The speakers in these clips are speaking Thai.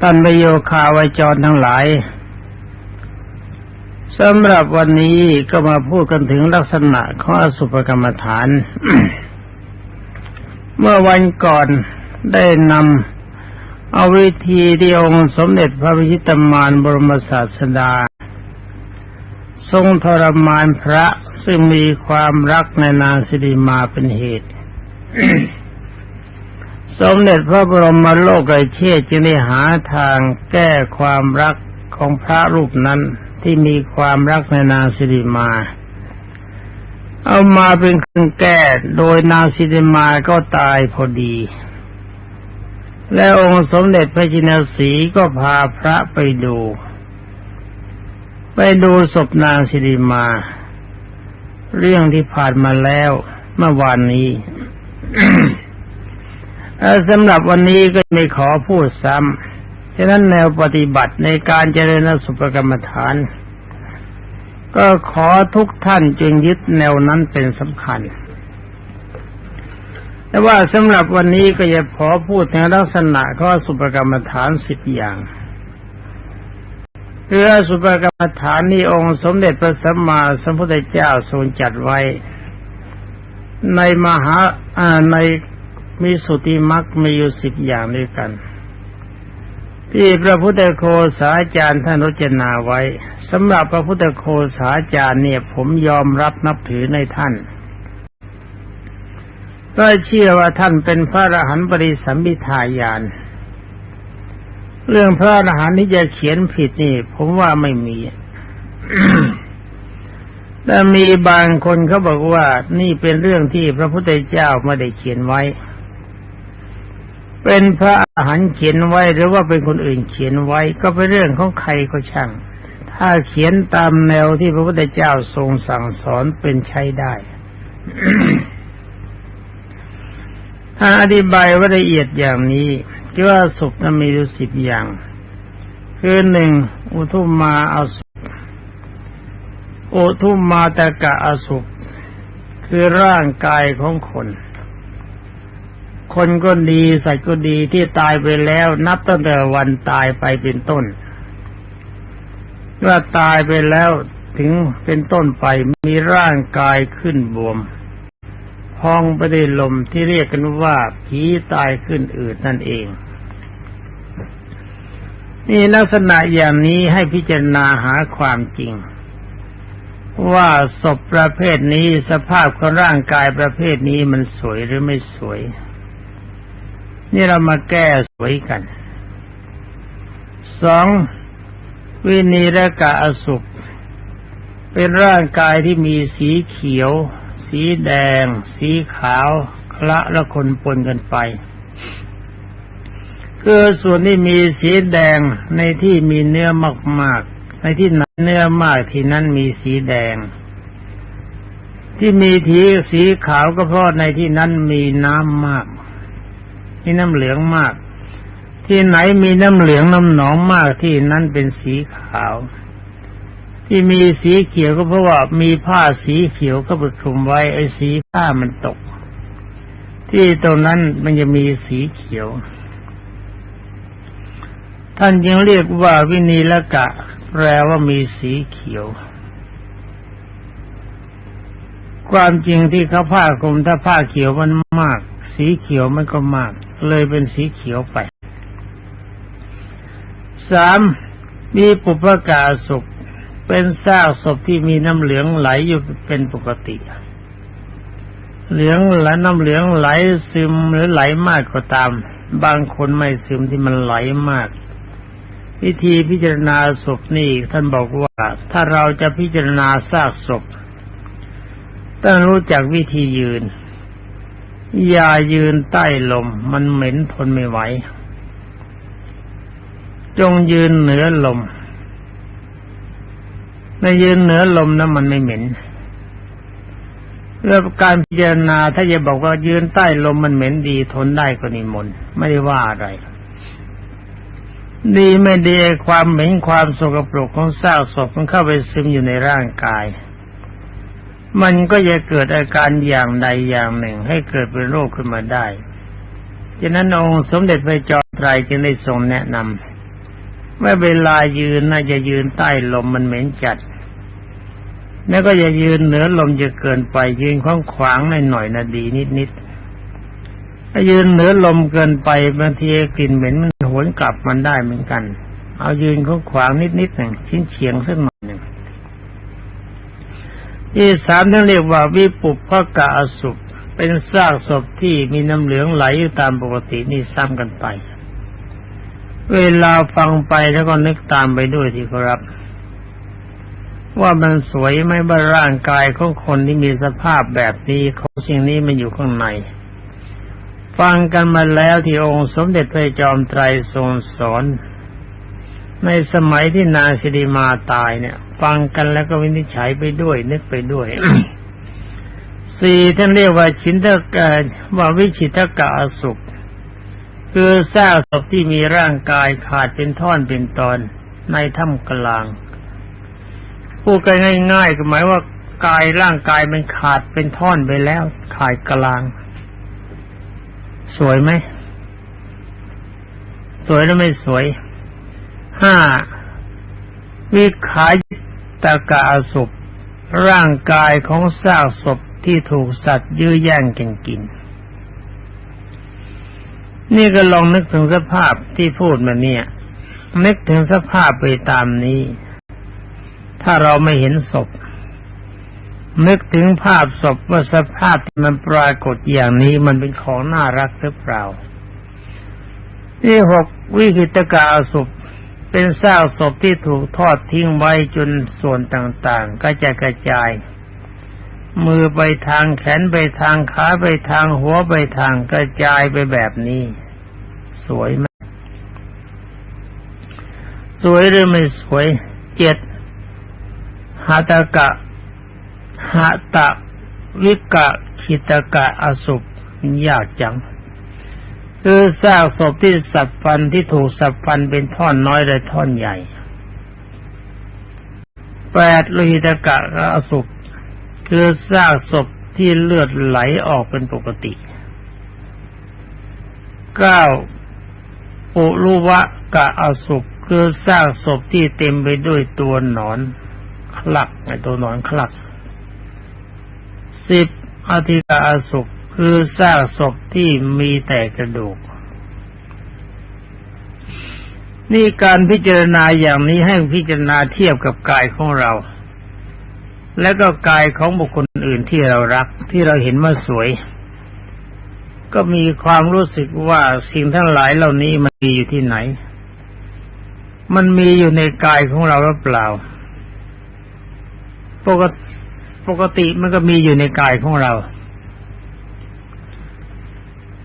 ตันประโยคาวจรทั้งหลายสำหรับวันนี้ก็มาพูดกันถึงลักษณะของอสุภกรรมฐาน เมื่อวันก่อนได้นำเอาวิธีที่องค์สมเด็จพระวิชิตมารบรมศาสดา ทรงทรมานพระซึ่งมีความรักในนางสิริมาเป็นเหตุ สมเด็จพระบรมโลกไอเชษจึงได้หาทางแก้ความรักของพระรูปนั้นที่มีความรักในนางสิริมา เอามาเป็นเครื่องแก้โดยนางสิริมาก็ตายพอดี และองค์สมเด็จพระจินสีก็พาพระไปดู ไปดูศพนางสิริมา เรื่องที่ผ่านมาแล้วเมื่อวานนี้ สำหรับวันนี้ก็ไม่ขอพูดซ้ำฉะนั้นแนวปฏิบัติในการเจริญสุภกรรมฐาน ก็ขอทุกท่านจึงยึดแนวนั้นเป็นสำคัญ แต่ว่าสำหรับวันนี้ก็จะขอพูดในลักษณะข้อสุภกรรมฐานสิบอย่างคือสุภกรรมฐานนี้องค์สมเด็จพระสัมมาสัมพุทธเจ้าทรงจัดไว้ ในมหาอ่าใน มีสุติมักมีอยู่สิบอย่างด้วยกัน ที่พระพุทธโคสาจารย์ท่านรจนาไว้สำหรับพระพุทธโคสาจารย์เนี่ย ผมยอมรับนับถือในท่านก็เชื่อว่าท่านเป็นพระอรหันต์ปริสัมพิทายาน เรื่องพระอรหันต์ที่จะเขียนผิดนี่ ผมว่าไม่มีแต่มีบางคนเขาบอกว่านี่เป็นเรื่องที่พระพุทธเจ้าไม่ได้เขียนไว้ เป็นพระอรหันต์เขียนไว้หรือว่าเป็นคนอื่นเขียนไว้ก็เป็นเรื่องของใครก็ช่าง ถ้าเขียนตามแนวที่พระพุทธเจ้าทรงสั่งสอนเป็นใช้ได้ถ้าอธิบายว่าละเอียดอย่างนี้ที่ว่าสุขนั้นมีอยู่สิบอย่าง คือหนึ่งอุทุมมาอาสุขอุทุมมาตะกะอสุข คือร่างกายของคน คนก็ดีสัตว์ก็ดีที่ตายไปแล้วนับตั้งแต่วันตายไปเป็นต้นว่าตายไปแล้วถึงเป็นต้นไปมีร่างกายขึ้นบวม พองไปด้วยลมที่เรียกกันว่าผีตายขึ้นอืดนั่นเอง นี่ลักษณะอย่างนี้ให้พิจารณาหาความจริง ว่าศพประเภทนี้สภาพของร่างกายประเภทนี้มันสวยหรือไม่สวย นี่เรามาแก้สวยกัน สองวินีรกะอสุขเป็นร่างกายที่มีสีเขียว สีแดง สีขาวคละและคนปนกันไป คือส่วนที่มีสีแดงในที่มีเนื้อมากๆ ในที่หนเนื้อมากที่นั้นมีสีแดง ที่มีทีสีขาวก็เพราะในที่นั้นมีน้ำมาก ที่น้ำเหลืองมาก ที่ไหนมีน้ำเหลืองน้ำหนองมากที่นั้นเป็นสีขาว ที่มีสีเขียวก็เพราะว่ามีผ้าสีเขียวก็ไปคลุมไว้ไอ้สีผ้ามันตก ที่ตรงนั้นมันจะมีสีเขียว ท่านยังเรียกว่าวินีละกะ แปลว่ามีสีเขียวความจริงที่เขาผ้าคลุมถ้าผ้าเขียวมันมาก สีเขียวมันก็มาก เลยเป็นสีเขียวไปสามมีปุพกาสุขเป็นซากศพที่มีน้ำเหลืองไหลอยู่เป็นปกติ เหลืองไหลน้ำเหลืองไหลซึมหรือไหลมากก็ตาม บางคนไม่ซึมที่มันไหลมาก วิธีพิจารณาศพนี่ท่านบอกว่า ถ้าเราจะพิจารณาซากศพต้องรู้จักวิธียืน อย่ายืนใต้ลม มันเหม็นทนไม่ไหว จงยืนเหนือลมในยืนเหนือลมนะมันไม่เหม็นเรื่องการพิจารณาถ้าจะบอกว่ายืนใต้ลมมันเหม็นดีทนได้ก็นิมนต์ไม่ได้ว่าอะไร ดีไม่ดีความเหม็นความสกปรกของซากศพมันเข้าไปซึมอยู่ในร่างกาย มันก็จะเกิดอาการอย่างใดอย่างหนึ่งให้เกิดเป็นโรคขึ้นมาได้ฉะนั้นองค์สมเด็จพระจอมไตรยจึงได้ทรงแนะนำเมื่อเวลายืนน่าจะยืนใต้ลมมันเหม็นจัด แล้วก็อย่ายืนเหนือลมจะเกินไปยืนขวางขวางหน่อยหน่อยนะดีนิดนิดถ้ายืนเหนือลมเกินไปบางทีกลิ่นเหม็นมันหวนกลับมันได้เหมือนกัน เอายืนขวางขวางนิดนิดหนึ่งชิ้นเฉียงสักหน่อยหนึ่ง ที่สามท่านเรียกว่าวิปุพพกะอสุปเป็นซากศพที่มีน้ำเหลืองไหลอยู่ตามปกตินี่ซ้ำกันไป เวลาฟังไปแล้วก็นึกตามไปด้วยที่ครับ ว่ามันสวยไหมบ้าร่างกายของคนที่มีสภาพแบบนี้ของสิ่งนี้มันอยู่ข้างใน ฟังกันมาแล้วที่องค์สมเด็จพระจอมไตรทรงสอน ในสมัยที่นางสิริมาตายเนี่ย ฟังกันแล้วก็วินิจฉัยไปด้วย นึกไปด้วยสี่ท่านเรียกว่าชินตกะว่าวิชิตกะสุข คือซากศพที่มีร่างกายขาดเป็นท่อนเป็นตอนในถ้ำกลางพูดกันง่ายๆก็หมายว่ากายร่างกายมันขาดเป็นท่อนไปแล้ว ขาดกลาง สวยไหม สวยหรือไม่สวยห้าวิขาย ตกะอสุปร่างกายของซากศพที่ถูกสัตว์ยื้อแย่งกันกิน นี่ก็ลองนึกถึงสภาพที่พูดมาเนี่ย นึกถึงสภาพไปตามนี้ ถ้าเราไม่เห็นศพ นึกถึงภาพศพว่าสภาพที่มันปรากฏอย่างนี้มันเป็นของน่ารักหรือเปล่าที่หกวิหิตกาศพ เป็นซากศพที่ถูกทอดทิ้งไว้จนส่วนต่างๆ ก็จะกระจาย มือไปทางแขนไปทางขาไปทางหัวไปทางกระจายไปแบบนี้ สวยไหมสวยหรือไม่สวยเจ็ดหาตกะหาตะวิกะขิตกะอสุปยากจัง คือซากศพที่สับฟันที่ถูกสับฟันเป็นท่อนน้อยและท่อนใหญ่แปดโลหิตกะอสุปคือซากศพที่เลือดไหลออกเป็นปกติเก้าปุรุวะกะอสุปคือซากศพที่เต็มไปด้วยตัวหนอนคลักไอตัวหนอนคลักสิบอธิกาอสุป คือซากศพที่มีแต่กระดูก นี่การพิจารณาอย่างนี้ให้พิจารณาเทียบกับกายของเรา และก็กายของบุคคลอื่นที่เรารักที่เราเห็นว่าสวย ก็มีความรู้สึกว่าสิ่งทั้งหลายเหล่านี้มันมีอยู่ที่ไหน มันมีอยู่ในกายของเราหรือเปล่า ปกติปกติมันก็มีอยู่ในกายของเรา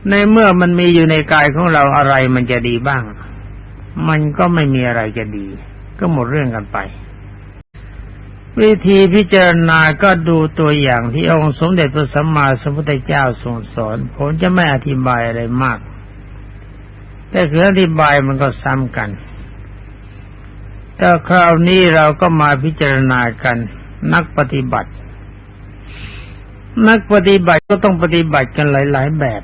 ในเมื่อมันมีอยู่ในกายของเราอะไรมันจะดีบ้าง มันก็ไม่มีอะไรจะดี ก็หมดเรื่องกันไป วิธีพิจารณาก็ดูตัวอย่างที่องค์สมเด็จพระสัมมาสัมพุทธเจ้าทรงสอน ผมจะไม่อธิบายอะไรมาก แต่คืออธิบายมันก็ซ้ำกันแต่คราวนี้เราก็มาพิจารณากันนักปฏิบัติ นักปฏิบัติก็ต้องปฏิบัติกันหลาย ๆ แบบ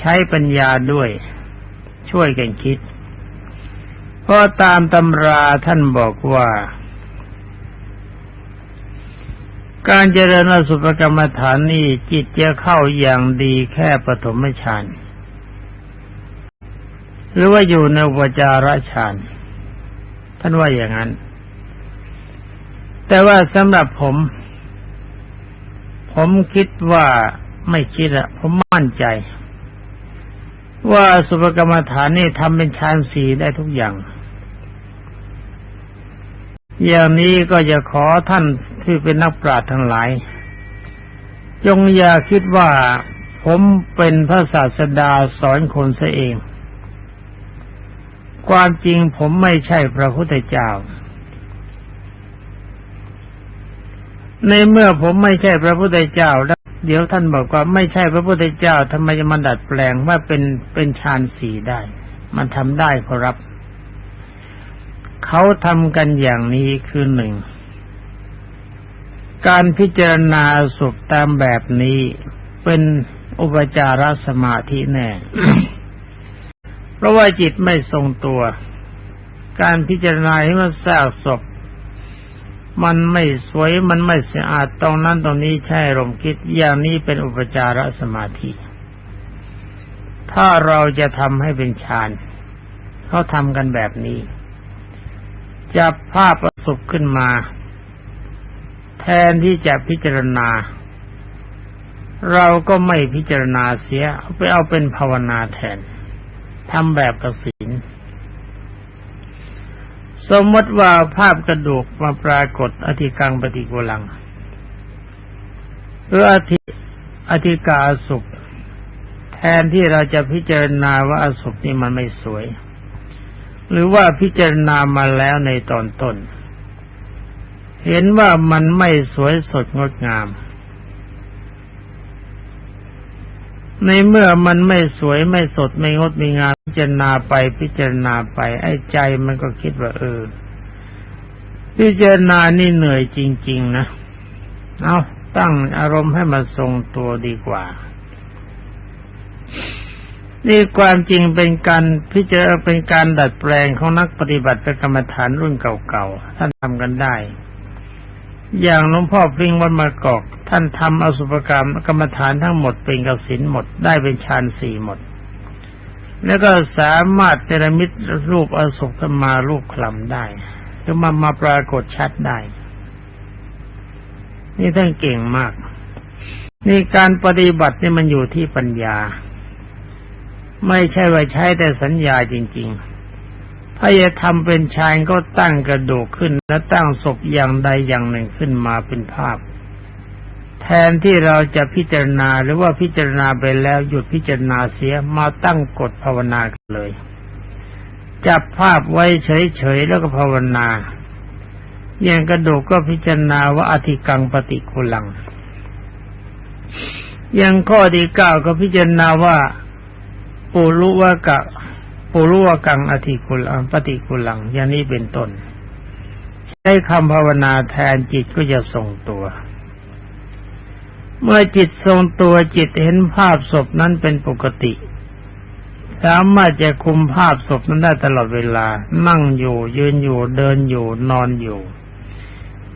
ใช้ปัญญาด้วย ช่วยกันคิด เพราะตามตำราท่านบอกว่า การเจริญอสุภกรรมฐานนี่จิตจะเข้าอย่างดีแค่ปฐมฌานหรือว่าอยู่ในอุปจาระฌานท่านว่าอย่างนั้น แต่ว่าสำหรับผม ผมคิดว่าไม่คิดอะผมมั่นใจ ว่าสุภกรรมฐานนี่ทำเป็นฌานสีได้ทุกอย่าง อย่างนี้ก็จะขอท่านที่เป็นนักปราชญ์ทั้งหลาย จงอย่าคิดว่าผมเป็นพระศาสดาสอนคนซะเอง ความจริงผมไม่ใช่พระพุทธเจ้า ในเมื่อผมไม่ใช่พระพุทธเจ้าแล้ว เดี๋ยวท่านบอกว่าไม่ใช่พระพุทธเจ้าทำไมจะมาดัดแปลงว่าเป็นเป็นฌานสีได้ มันทำได้ครับ เขาทำกันอย่างนี้คือหนึ่ง การพิจารณาสุขตามแบบนี้เป็นอุปจารสมาธิแน่ เพราะว่าจิตไม่ทรงตัว การพิจารณาให้มันแทรกศพ มันไม่สวยมันไม่สะอาดตรงนั้นตรงนี้ใช่ลมคิดอย่างนี้เป็นอุปจารสมาธิ ถ้าเราจะทำให้เป็นฌานเขาทำกันแบบนี้ จับภาพประสบขึ้นมา แทนที่จะพิจารณา เราก็ไม่พิจารณาเสียไปเอาเป็นภาวนาแทนทำแบบกสิน สมมติว่าภาพกระดูกมาปรากฏอธิกังปฏิโกลังหรืออธิอธิกาสุข แทนที่เราจะพิจารณาว่าอสุขนี่มันไม่สวย หรือว่าพิจารณามาแล้วในตอนต้น เห็นว่ามันไม่สวยสดงดงาม ในเมื่อมันไม่สวยไม่สดไม่งดไม่งามพิจารณาไปพิจารณาไป ไอ้ใจมันก็คิดว่าเออ พิจารณานี่เหนื่อยจริง ๆ นะ เอาตั้งอารมณ์ให้มันทรงตัวดีกว่า นี่ความจริงเป็นการพิจารณาเป็นการดัดแปลงของนักปฏิบัติเป็นกรรมฐานรุ่นเก่าๆท่านทำกันได้ อย่างหลวงพ่อพริ้งวันมากอก ท่านทำอสุภกรรมกรรมฐานทั้งหมดเป็นกสินหมดได้เป็นฌานสี่หมด แล้วก็สามารถเจรมิตรูปอสุภมารูปคลำได้คือมามาปรากฏชัดได้ นี่ท่านเก่งมาก นี่การปฏิบัตินี่มันอยู่ที่ปัญญา ไม่ใช่ว่าใช้แต่สัญญาจริง ๆ ถ้าจะทำเป็นชายก็ตั้งกระดูกขึ้น และตั้งศพอย่างใดอย่างหนึ่งขึ้นมาเป็นภาพ แทนที่เราจะพิจารณาหรือว่าพิจารณาไปแล้วหยุดพิจารณาเสียมาตั้งกฎภาวนากันเลย จับภาพไว้เฉยๆแล้วก็ภาวนาอย่างกระดูกก็พิจารณาว่าอธิกังปฏิคุลัง อย่างข้อที่เก้าก็พิจารณาว่าปุรุวกะ ปุรุวกังอธิคุลังปฏิคุลังอย่างนี้เป็นต้นใช้คำภาวนาแทนจิตก็จะทรงตัว เมื่อจิตทรงตัวจิตเห็นภาพศพนั้นเป็นปกติ สามารถจะคุมภาพศพนั้นได้ตลอดเวลา นั่งอยู่ ยืนอยู่เดินอยู่ นอนอยู่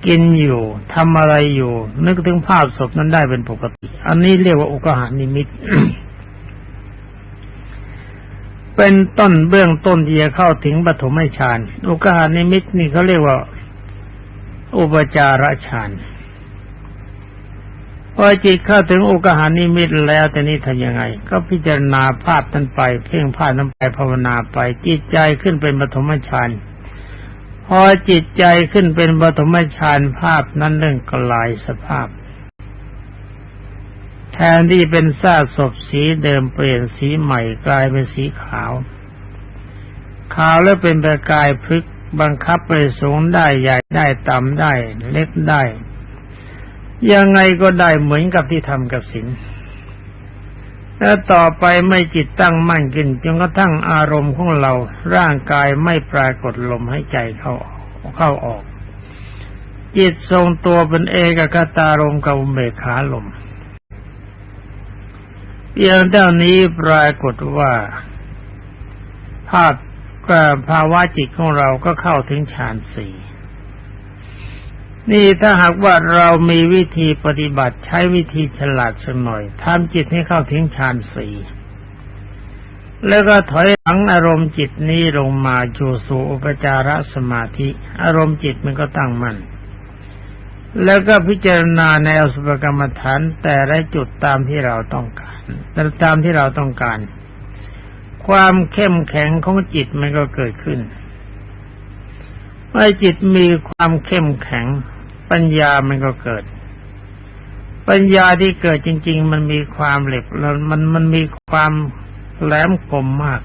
กินอยู่ทำอะไรอยู่ นึกถึงภาพศพนั้นได้เป็นปกติ อันนี้เรียกว่าอุกหานิมิต เป็นต้นเบื้องต้นที่จะเข้าถึงปฐมฌานอุกหานิมิตนี่เขาเรียกว่า อุปจารฌานพอจิตเข้าถึงอุกหานิมิตแล้วแต่นี้ทำยังไง ก็พิจารณาภาพนั้นไป เพ่งภาพนั้นไปภาวนาไป จิตใจขึ้นเป็นปฐมฌานพอจิตใจขึ้นเป็นปฐมฌานภาพนั้นเรื่องกลายสภาพ แทนที่เป็นซากศพสีเดิมเปลี่ยนสีใหม่กลายเป็นสีขาว ขาวแล้วเป็นประกายพลึกบังคับไปสูงได้ใหญ่ได้ต่ำได้ เล็กได้ ยังไงก็ได้เหมือนกับที่ทำกับสินแล้วต่อไปไม่จิตตั้งมั่นขึ้นจนกระทั่งอารมณ์ของเรา ร่างกายไม่ปรากฏลมให้ใจเข้าออกเข้าออก จิตทรงตัวเป็นเอกคตารมกับอุเบกขาลม เพียงเท่านี้ปรากฏว่าภาพก็ภาวะจิตของเราก็เข้าถึงฌานสี่นี่ถ้าหากว่าเรามีวิธีปฏิบัติใช้วิธีฉลาดสักหน่อยทำจิตให้เข้าถึงฌานสี่แล้วก็ถอยหลังอารมณ์จิตนี้ลงมาจูสู่อุปจารสมาธิ อารมณ์จิตมันก็ตั้งมั่น แล้วก็พิจารณาในอสุภกรรมฐานแต่ละจุดตามที่เราต้องการตามที่เราต้องการ ความเข้มแข็งของจิตมันก็เกิดขึ้นเมื่อจิตมีความเข้มแข็ง ปัญญามันก็เกิด ปัญญาที่เกิดจริง ๆ มันมีความเหล็กแล้วมันมันมีความแหลมคมมาก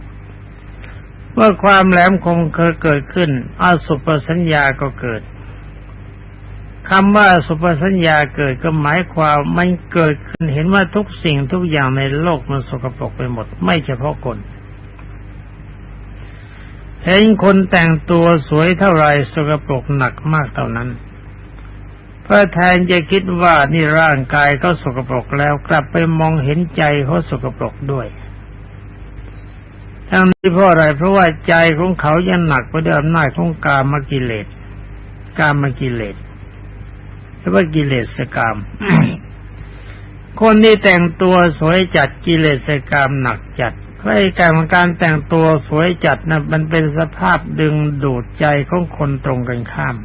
เมื่อความแหลมคมเคยเกิดขึ้นอาสุปสัญญาก็เกิด คำว่าสุปสัญญาเกิดก็หมายความมันเกิดขึ้นเห็นว่าทุกสิ่งทุกอย่างในโลกมันสกปรกไปหมด ไม่เฉพาะคนเห็นคนแต่งตัวสวยเท่าไรสกปรกหนักมากเท่านั้นเพื่อแทนจะคิดว่านี่ร่างกายเขาสกปรกแล้วกลับไปมองเห็นใจเขาสกปรกด้วยทั้งนี้เพราะอะไรเพราะว่าใจของเขายังหนักไปด้วยอำนาจของกามกิเลสกามกิเลส หรือว่ากิเลสกรรมคนที่แต่งตัวสวยจัดกิเลสกรรมหนักจัดเพราะไอ้การการแต่งตัวสวยจัดนะมันเป็นสภาพดึงดูดใจของคนตรงกันข้าม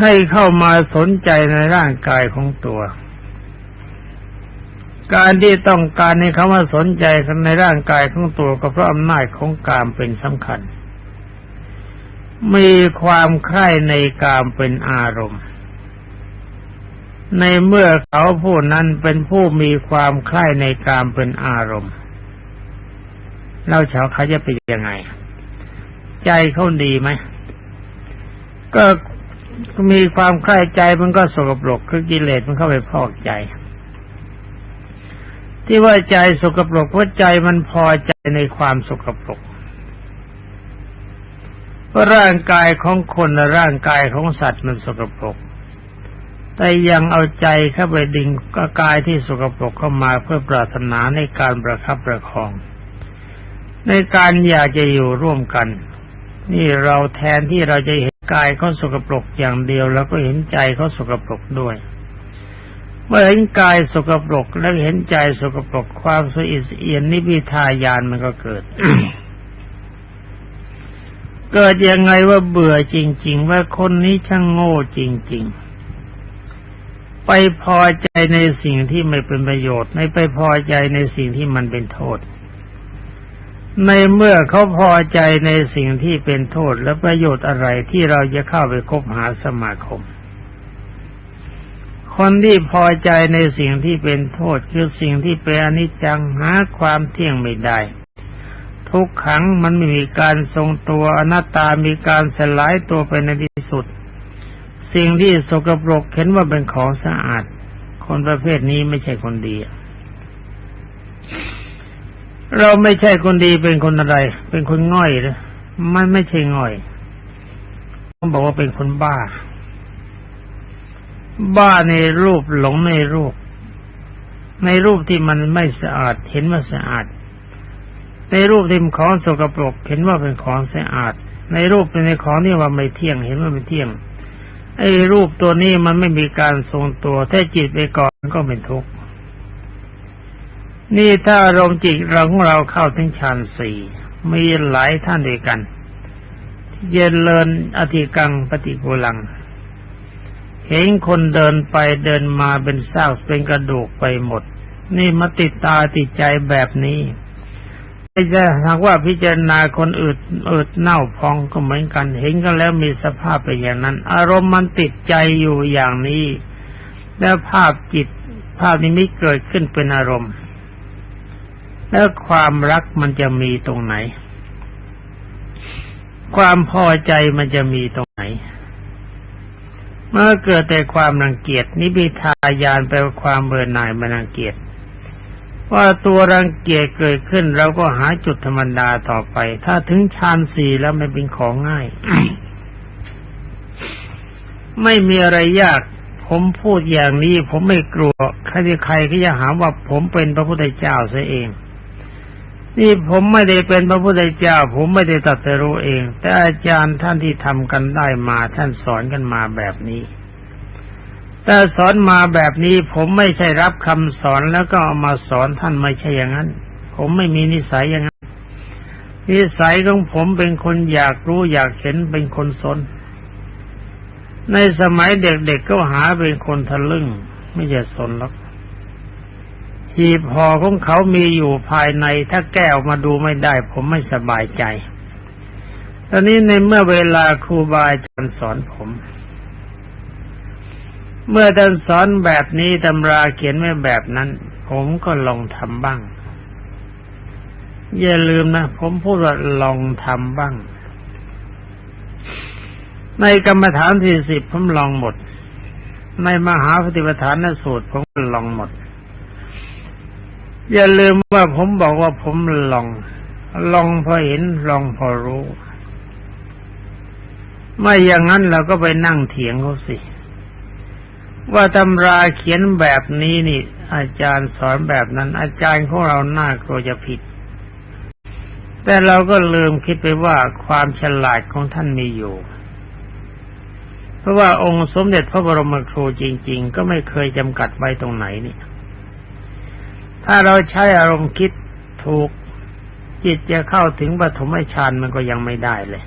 ให้เข้ามาสนใจในร่างกายของตัว การที่ต้องการให้เขามาสนใจในร่างกายของตัวก็เพราะอำนาจของกามเป็นสำคัญ มีความใคร่ในกามเป็นอารมณ์ ในเมื่อเขาผู้นั้นเป็นผู้มีความใคร่ในกามเป็นอารมณ์เราชาวเขาจะเป็นยังไง ใจเขาดีไหมก็มีความใคร่ใจมันก็สกปรกคือกิเลสมันเข้าไปพอกใจ ที่ว่าใจสกปรกเพราะใจมันพอใจในความสกปรก เพราร่างกายของคนและร่างกายของสัตว์มันสกปรก แต่ยังเอาใจเข้าไปดึงกายที่สกปรกเข้ามาเพื่อปรารถนาในการประคับประคอง ในการอยากจะอยู่ร่วมกัน นี่เราแทนที่เราจะเห็นกายเขาสกปรกอย่างเดียว แล้วก็เห็นใจเขาสกปรกด้วยเมื่อเห็นกายสกปรก แล้วเห็นใจสกปรกความสุอิสเอียนนิพิทายานมันก็เกิด เกิดยังไงว่าเบื่อจริง ๆ ว่าคนนี้ช่างโง่จริง ๆ ไปพอใจในสิ่งที่ไม่เป็นประโยชน์ไม่ไปพอใจในสิ่งที่มันเป็นโทษ ในเมื่อเขาพอใจในสิ่งที่เป็นโทษและประโยชน์อะไรที่เราจะเข้าไปคบหาสมาคม คนที่พอใจในสิ่งที่เป็นโทษคือสิ่งที่เป็นอนิจจังหาความเที่ยงไม่ได้ ทุกขังมันไม่มีการทรงตัวอนัตตามีการสลายตัวไปในที่สุด สิ่งที่สกปรกเห็นว่าเป็นของสะอาด คนประเภทนี้ไม่ใช่คนดี เราไม่ใช่คนดีเป็นคนอะไร เป็นคนง่อยเลยมันไม่ใช่ง่อยต้องบอกว่าเป็นคนบ้า บ้าในรูปหลงในรูป ในรูปที่มันไม่สะอาดเห็นว่าสะอาด ในรูปที่มันของสกปรกเห็นว่าเป็นของสะอาด ในรูปเป็นในของที่ว่าไม่เที่ยงเห็นว่าไม่เที่ยง ไอ้รูปตัวนี้มันไม่มีการทรงตัวถ้าจิตไปก่อนก็เป็นทุกข์นี่ถ้าอารมณ์จิตเราของเราเข้าถึงฌานสี่มีหลายท่านด้วยกัน เย็นเลินอธิกังปฏิกูลัง เห็นคนเดินไปเดินมาเป็นซากเป็นกระดูกไปหมด นี่มาติดตาติดใจแบบนี้ ไม่ใช่หากว่าพิจารณาคนอืดอืดเน่าพองก็เหมือนกัน เห็นกันแล้วมีสภาพเป็นอย่างนั้น อารมณ์มันติดใจอยู่อย่างนี้ แล้วภาพจิตภาพนี้ม่เกิดขึ้นเป็นอารมณ์ แล้วความรักมันจะมีตรงไหน ความพอใจมันจะมีตรงไหน เมื่อเกิดแต่ความรังเกียจนิพิทายานแปลว่าความเบื่อหน่ายมันรังเกียจ ว่าตัวรังเกียจเกิดขึ้นเราก็หาจุดธรรมดาต่อไป ถ้าถึงฌานสี่แล้วมันเป็นของง่าย ไม่มีอะไรยาก ผมพูดอย่างนี้ ผมไม่กลัว ใครใครก็จะหาว่าผมเป็นพระพุทธเจ้าซะเอง นี่ผมไม่ได้เป็นพระพุทธเจ้า ผมไม่ได้ตรัสรู้เอง แต่อาจารย์ท่านที่ทำกันได้มา ท่านสอนกันมาแบบนี้ แต่สอนมาแบบนี้ผมไม่ใช่รับคำสอนแล้วก็เอามาสอนท่านไม่ใช่อย่างนั้น ผมไม่มีนิสัยอย่างนั้น นิสัยของผมเป็นคนอยากรู้อยากเห็นเป็นคนสน ในสมัยเด็กๆก็หาเป็นคนทะลึ่ง ไม่ใช่สนหรอกหีบห่อของเขามีอยู่ภายในถ้าแก้ออกมาดูไม่ได้ ผมไม่สบายใจ ตอนนี้ในเมื่อเวลาครูบาอาจารย์สอนผม เมื่อท่านสอนแบบนี้ตำราเขียนไว้แบบนั้น ผมก็ลองทำบ้าง อย่าลืมนะ ผมพูดว่าลองทำบ้าง ในกรรมฐานสี่สิบผมลองหมด ในมหาปฏิปทานสูตร ผมลองหมด อย่าลืมว่าผมบอกว่าผมลอง ลองพอเห็นลองพอรู้ ไม่อย่างนั้นเราก็ไปนั่งเถียงเขาสิ ว่าตำราเขียนแบบนี้นี่ อาจารย์สอนแบบนั้น อาจารย์ของเราหน้ากลัวจะผิด แต่เราก็ลืมคิดไปว่าความฉลาดของท่านมีอยู่ เพราะว่าองค์สมเด็จพระบรมครูจริง ๆ ก็ไม่เคยจำกัดไว้ตรงไหนนี่ ถ้าเราใช้อารมณ์คิดถูกจิตจะเข้าถึงปฐมฌานมันก็ยังไม่ได้เลย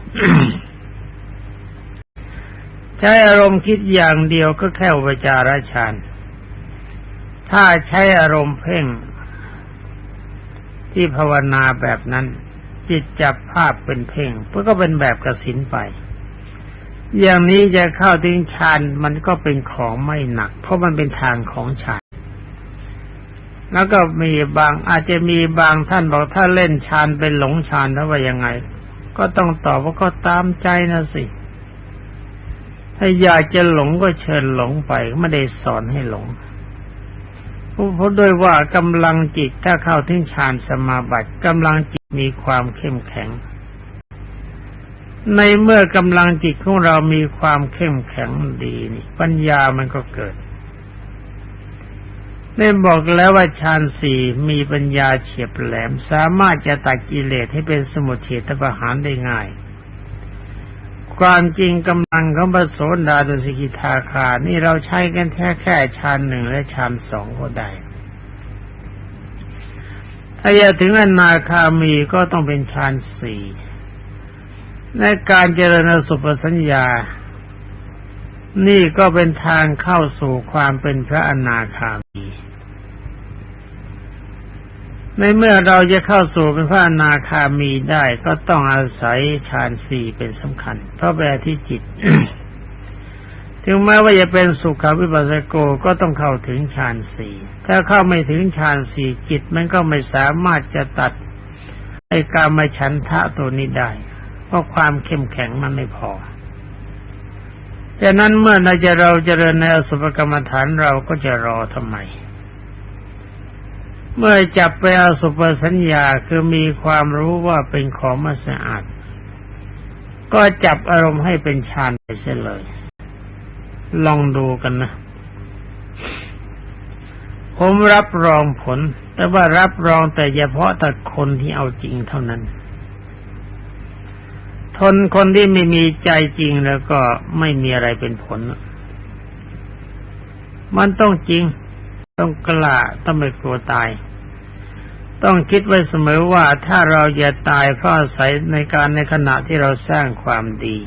ใช้อารมณ์คิดอย่างเดียวก็แค่อุปจารฌานถ้าใช้อารมณ์เพ่ง ที่ภาวนาแบบนั้น จิตจับภาพเป็นเพ่งเพื่อก็เป็นแบบกสินไป อย่างนี้จะเข้าถึงฌานมันก็เป็นของไม่หนัก เพราะมันเป็นทางของฌานแล้วก็มีบางอาจจะมีบางท่านบอกถ้าเล่นฌานเป็นหลงฌานแล้วว่ายังไง ก็ต้องตอบว่าก็ตามใจนะสิ ถ้าอยากจะหลงก็เชิญหลงไปไม่ได้สอนให้หลงเพราะด้วยว่ากำลังจิตถ้าเข้าถึงฌานสมาบัติกำลังจิตมีความเข้มแข็ง ในเมื่อกำลังจิตของเรามีความเข้มแข็งดีนี่ ปัญญามันก็เกิดได้บอกแล้วว่าฌานสี่มีปัญญาเฉียบแหลม สามารถจะตัดกิเลสให้เป็นสมุทเฉทประหารได้ง่าย ความจริงกำลังของพระโสดาตุสกิทาคา นี่เราใช้กันแค่แค่ฌานหนึ่งและฌานสองก็ได้ถ้าอยากถึงอนาคามีก็ต้องเป็นฌานสี่ในการเจริญสุปสัญญา นี่ก็เป็นทางเข้าสู่ความเป็นพระอนาคามี ในเมื่อเราจะเข้าสู่เป็นพระอนาคามีได้ก็ต้องอาศัยฌานสี่เป็นสำคัญ เพราะแปลที่จิต ถึงแม้ว่าจะเป็นสุขวิปัสสโกก็ต้องเข้าถึงฌานสี่ถ้าเข้าไม่ถึงฌานสี่จิต มันก็ไม่สามารถจะตัดไอ้กามฉันทะตัวนี้ได้ เพราะความเข้มแข็งมันไม่พอดังนั้นเมื่อเราจะเราจเจริญในอสุภกรรมฐานเราก็จะรอทำไม เมื่อจับไปอสุภสัญญาคือมีความรู้ว่าเป็นของไม่สะอาด ก็จับอารมณ์ให้เป็นฌานไปเสียเลย ลองดูกันนะ ผมรับรองผล แต่ว่ารับรองแต่เฉพาะแต่คนที่เอาจริงเท่านั้น ทนคนที่ไม่มีใจจริงแล้วก็ไม่มีอะไรเป็นผล มันต้องจริง ต้องกล้าต้องไม่กลัวตาย ต้องคิดไว้เสมอว่าถ้าเราจะตายเพราะอาศัยในการในขณะที่เราสร้างความดี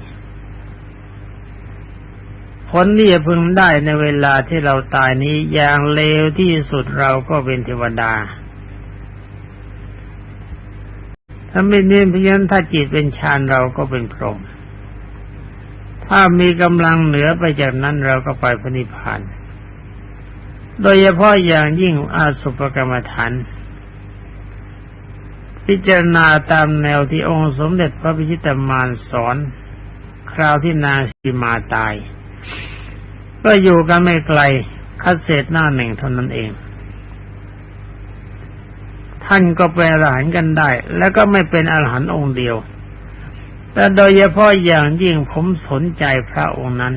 ผลที่จะพึงได้ในเวลาที่เราตายนี้อย่างเลวที่สุดเราก็เป็นเทวดา ถ้าไม่เน้นเพียงถ้าจิตเป็นฌานเราก็เป็นพรหมถ้ามีกำลังเหนือไปจากนั้นเราก็ไปพระนิพพาน โดยเฉพาะอย่างยิ่งอาสุปกรรมฐาน พิจารณาตามแนวที่องค์สมเด็จพระพิชิตมารสอน คราวที่นางสีมาตาย ก็อยู่กันไม่ไกลคัดเศษหน้าหนึ่งเท่านั้นเอง ท่านก็เป็นอรหันต์กันได้ แล้วก็ไม่เป็นอรหันต์องค์เดียว แต่โดยเฉพาะอย่างยิ่งผมสนใจพระองค์นั้น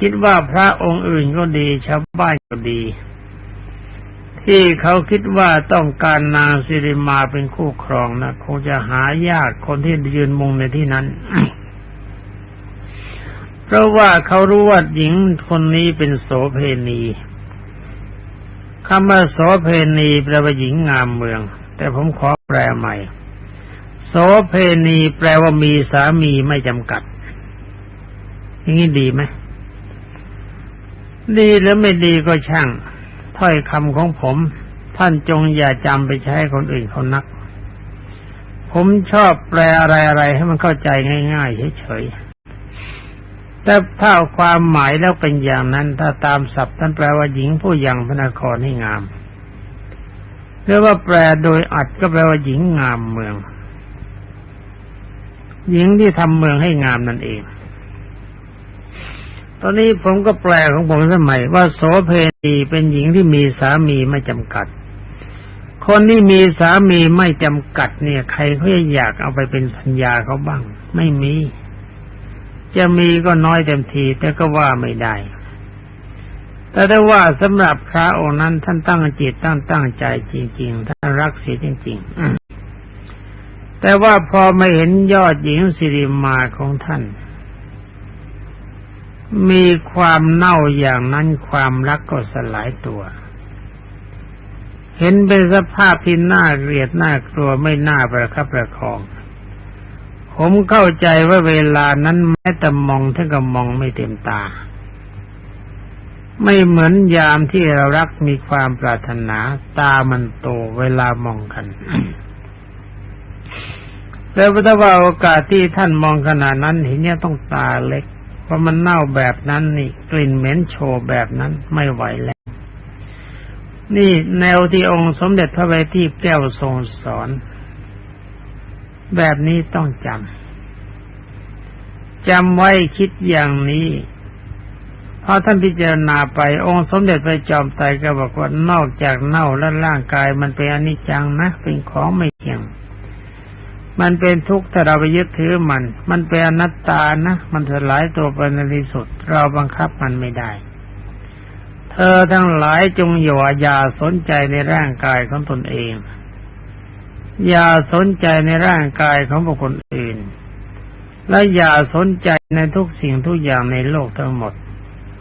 คิดว่าพระองค์อื่นก็ดีชาวบ้านก็ดี ที่เขาคิดว่าต้องการนางสิริมาเป็นคู่ครองนะคงจะหายากคนที่ยืนมุงในที่นั้น เพราะว่าเขารู้ว่าหญิงคนนี้เป็นโสเพณีคำว่าโสเพณีแปลว่าหญิงงามเมือง แต่ผมขอแปลใหม่ โสเพณีแปลว่ามีสามีไม่จำกัดอย่างนี้ดีไหมดีหรือไม่ดีก็ช่าง ถ้อยคำของผม ท่านจงอย่าจำไปใช้คนอื่นเขานัก ผมชอบแปลอะไรๆให้มันเข้าใจง่าย ๆ เฉยๆแต่ถ้าความหมายแล้วเป็นอย่างนั้น ถ้าตามศัพท์ท่านแปลว่าหญิงผู้ยังพระนครให้งามหรือว่าแปลโดยอัดก็แปลว่าหญิงงามเมือง หญิงที่ทำเมืองให้งามนั่นเอง ตอนนี้ผมก็แปลของผมสมัยว่าโสเพณีเป็นหญิงที่มีสามีไม่จำกัด คนที่มีสามีไม่จำกัดเนี่ย ใครเขาจะอยากเอาไปเป็นพัญญาเขาบ้าง ไม่มี จะมีก็น้อยเต็มที แต่ก็ว่าไม่ได้ แต่ได้ว่าสำหรับพระองค์นั้นท่านตั้งจิตตั้งตั้งใจจริง ๆ ท่านรักเสียจริง ๆ แต่ว่าพอมาเห็นยอดหญิงสิริมาของท่าน มีความเน่าอย่างนั้นความรักก็สลายตัว เห็นเป็นสภาพที่น่าเกลียดน่ากลัวไม่น่าประคับประคอง ผมเข้าใจว่าเวลานั้นแม้แต่มองท่านก็มองไม่เต็มตา ไม่เหมือนยามที่เรารักมีความปรารถนาตามันโตเวลามองกันแล้วถ้าว่าโอกาสที่ท่านมองขนาดนั้นเห็นเนี่ยต้องตาเล็ก ราะมันเน่าแบบนั้นนี่ กลิ่นเหม็นโชว์แบบนั้นไม่ไหวแล้ว นี่แนวที่องค์สมเด็จพระบัณฑิตแก้วทรงสอน แบบนี้ต้องจำจำไว้คิดอย่างนี้พอท่านพิจารณาไปองค์สมเด็จพระจอมไตรก็บอกว่านอกจากเน่าและร่างกายมันเป็นอนิจจังนะ เป็นของไม่เที่ยง มันเป็นทุกข์ถ้าเราไปยึดถือมัน มันเป็นอนัตตานะ มันสลายตัวไปในที่สุด เราบังคับมันไม่ได้ เธอทั้งหลายจงอย่าอย่าสนใจในร่างกายของตนเอง อย่าสนใจในร่างกายของบุคคลอื่น และอย่าสนใจในทุกสิ่งทุกอย่างในโลกทั้งหมด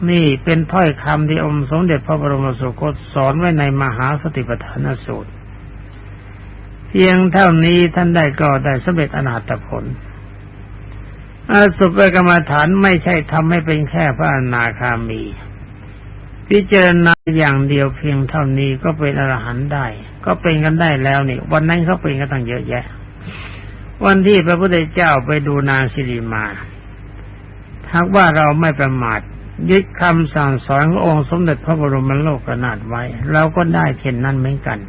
นี่เป็นถ้อยคำที่องค์สมเด็จพระบรมสุคตสอนไว้ในมหาสติปัฏฐานสูตร เพียงเท่านี้ท่านได้ก็ได้สำเร็จอนาตผลอาสุปกรรมฐานไม่ใช่ทำให้เป็นแค่พระอนาคามี พิจารณาอย่างเดียวเพียงเท่านี้ก็เป็นอรหันต์ได้ ก็เป็นกันได้แล้วนี่ วันนั้นเขาเป็นกันตั้งเยอะแยะ วันที่พระพุทธเจ้าไปดูนางสิริมาหากว่าเราไม่ประมาทยึดคำสั่งสอนขององค์สมเด็จพระบรมโลกนาถไว้ เราก็ได้เช่นนั้นเหมือนกัน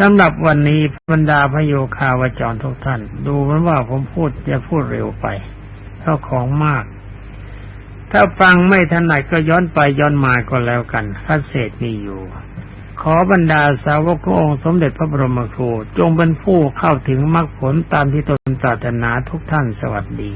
สำหรับวันนี้บรรดาพระโยคาวจรทุกท่าน ดูมือนว่าผมพูดจะพูดเร็วไปเพราของมาก ถ้าฟังไม่ถนัดก็ย้อนไปย้อนมาก็แล้วกันพระเศษมีอยู่ ขอบรรดาสาวกขององค์สมเด็จพระบรมครู จงเป็นผู้เข้าถึงมรรคผลตามที่ตนปรารถนาทุกท่านสวัสดี